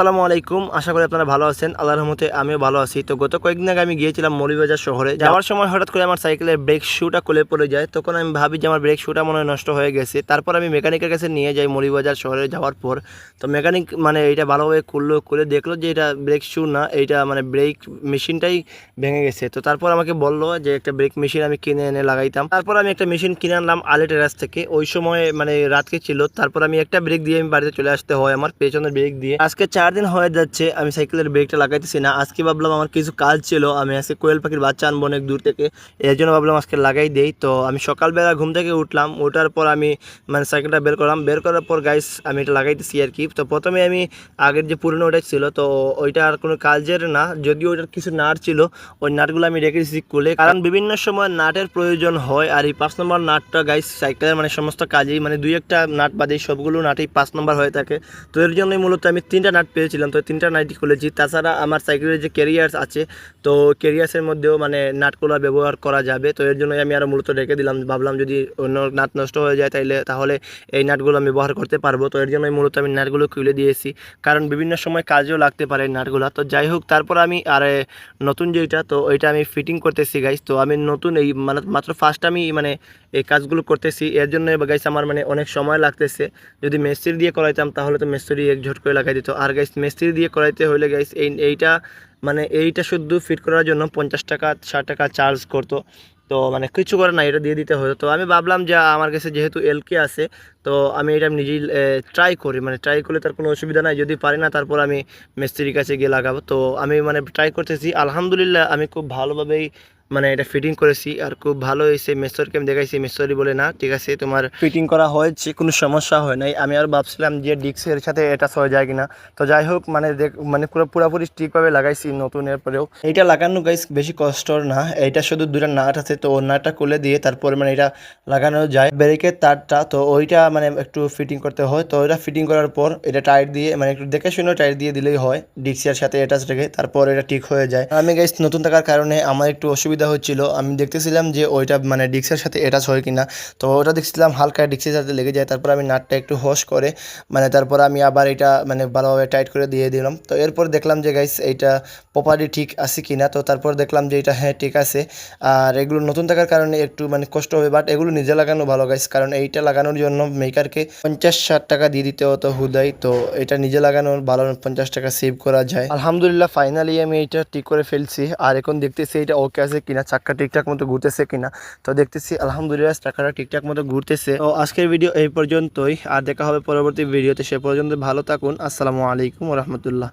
আসসালামু আলাইকুম। আশা করি আপনারা ভালো আছেন। আল্লাহর রহমতে আমিও ভালো আছি। তো গত কয়েকদিন আগে আমি গিয়েছিলাম মৌলভীবাজার শহরে। যাওয়ার সময় হঠাৎ করে আমার সাইকেলের ব্রেক শুটা খুলে পড়ে যায়। তখন আমি ভাবি যে আমার ব্রেক শুটা মনে হয় নষ্ট হয়ে গেছে। তারপর আমি মেকানিকের কাছে নিয়ে যাই মৌলভীবাজার শহরে যাওয়ার পর। তো মেকানিক মানে এটা ভালোভাবে খুললো খুলে দেখল যে এটা ব্রেক শু না এইটা মানে ব্রেক মেশিনটাই ভেঙে গেছে। তো তারপর আমাকে বলল যে একটা ব্রেক মেশিন আমি কিনে এনে লাগাইতাম। তারপর আমি একটা মেশিন কিনে আনলাম আলে টেরাস থেকে। ওই সময় মানে রাতকে ছিল। তারপর আমি একটা ব্রেক দিয়ে আমি বাড়িতে চলে আসতে হয় আমার পেছনের ব্রেক দিয়ে। আজকে চার দিন হয়ে যাচ্ছে, আমি সাইকেলের ব্রেকটা লাগাইতেছি না। আজকে ভাবলাম আমার কিছু কাজ ছিল, আমি আজকে কোয়েল পাখির বাচ্চা আনব অনেক দূর থেকে এর জন্য ভাবলাম আজকে লাগাই দেই। তো আমি সকালবেলা ঘুম থেকে উঠলাম, ওঠার পর আমি মানে সাইকেলটা বের করলাম। বের করার পর গাইস আমি এটা লাগাইতেছি আর কি। তো প্রথমে আমি আগের যে পুরনো ওটা ছিল, তো ওইটা আর কোনো কাজের না, যদিও ওইটার কিছু নাট ছিল, ওই নাটগুলো আমি রেখে দিয়েছি খুলে কারণ বিভিন্ন সময় নাটের প্রয়োজন হয়, আর এই পাঁচ নম্বর নাটটা গাইস সাইকেলের মানে সমস্ত কাজেই মানে দুই একটা নাট বাদে সবগুলো নাটেই পাঁচ নম্বর হয়ে থাকে। তো এর জন্যই মূলত আমি তিনটা নাট পেয়েছিলাম। তো তিনটা নাটই খুলেছি। তাছাড়া আমার সাইকেলের যে ক্যারিয়ার্স আছে, তো ক্যারিয়ার্সের মধ্যেও মানে নাটগুলো ব্যবহার করা যাবে। তো এর জন্যই আমি আরও মূলত রেখে দিলাম। ভাবলাম যদি অন্য নাট নষ্ট হয়ে যায় তাইলে তাহলে এই নাটগুলো আমি ব্যবহার করতে পারব। তো এর জন্যই মূলত আমি নাটগুলো খুলে দিয়েছি। কারণ বিভিন্ন সময় কাজেও লাগতে পারে এই নাটগুলো তো যাই হোক, তারপর আমি আর নতুন যেটা তো ওইটা আমি ফিটিং করতেছি গাইস তো আমি নতুন এই মানে মাত্র ফার্স্ট আমি মানে এই কাজগুলো করতেছি। এর জন্য গাইস আমার মানে অনেক সময় লাগতেছে। যদি মিস্ত্রি দিয়ে করাইতাম, তাহলে তো মিস্ত্রি এক ঝট করে লাগাই দিত। আর গাইস মিস্ত্রি দিয়ে করাইতে হলে গাইস এই, এইটা মানে এইটা শুধু ফিট করার জন্য পঞ্চাশ টাকা, ষাট টাকা চার্জ করতো। তো মানে কিছু করে না, এটা দিয়ে দিতে হতো। তো আমি ভাবলাম যে আমার কাছে যেহেতু এলকে আছে, তো আমি এটা নিজেই ট্রাই করি। মানে ট্রাই করলে তার কোনো অসুবিধা নাই। যদি পারি না, তারপর আমি মিস্ত্রির কাছে গিয়ে লাগাবো। তো আমি মানে ট্রাই করতেছি। আলহামদুলিল্লাহ, আমি খুব ভালোভাবেই মানে এটা ফিটিং করেছি আর খুব ভালো হয়েছে, মেসরকে আমি দেখাইছি মেসরি বলে, না, ঠিক আছে, তোমার ফিটিং করা হয়েছে কোনো সমস্যা হয় নাই। আমি আর ভাবছিলাম যে ডিক্সের সাথে এটা হয়ে যায় কিনা। তো যাই হোক মানে দেখ মানে পুরো, পুরোপুরি ঠিকভাবে লাগাইছি নতুনের পরেও এইটা লাগানো গাইস বেশি কষ্টর না। এইটা শুধু দুটা নাট আছে, তো নাটটা খুলে দিয়ে তারপরে মানে এটা লাগানো যায়। ব্রেকের তারটা, তো ওইটা মানে একটু ফিটিং করতে হয়। তো ওইটা ফিটিং করার পর এটা টায়ার দিয়ে মানে একটু দেখে শুনে টায়ার দিয়ে দিলেই হয়। ডিক্সিয়ার সাথে অ্যাটাচ রেখে তারপর এটা ঠিক হয়ে যায়। আমি গাইস নতুন থাকার কারণে আমার একটু অসুবিধা হচ্ছিল। আমি দেখতেছিলাম যে ওইটা মানে ডিক্সের সাথে অ্যাটাচ হয় কিনা। তো ওটা দেখছিলাম হালকা ডিক্সের সাথে লেগে যায়। তারপর আমি নাটটা একটু হস করে মানে তারপর আমি আবার এটা মানে ভালোভাবে টাইট করে দিয়ে দিলাম। তো এরপর দেখলাম যে, গাইস, এইটা প্রপারলি ঠিক আছে কিনা? তো তারপর দেখলাম যে, এটা হ্যাঁ ঠিক আছে। আর এগুলো নতুন থাকার কারণে একটু মানে কষ্ট হবে বাট এগুলো নিজে লাগানো ভালো গাইস কারণ এইটা লাগানোর জন্য মেকারকে পঞ্চাশ ষাট টাকা দিয়ে দিতে হতো হুদাই। তো এটা নিজে লাগানোর ভালো পঞ্চাশ টাকা সেভ করা যায়। আলহামদুলিল্লাহ ফাইনালি আমি এটা ঠিক করে ফেলছি। আর এখন দেখতেছি এটা ওকে আছে কিনা, চাক্কা ঠিকঠাক মতো ঘুরতেছে কিনা, তো দেখতেছি আলহামদুলিল্লাহ চাকাটা ঠিকঠাক মতো ঘুরতেছে। তো আজকের ভিডিও এই পর্যন্তই, আর দেখা হবে পরবর্তী ভিডিওতে, সে পর্যন্ত ভালো থাকুন, আসসালামু আলাইকুম রহমতুল্লাহ।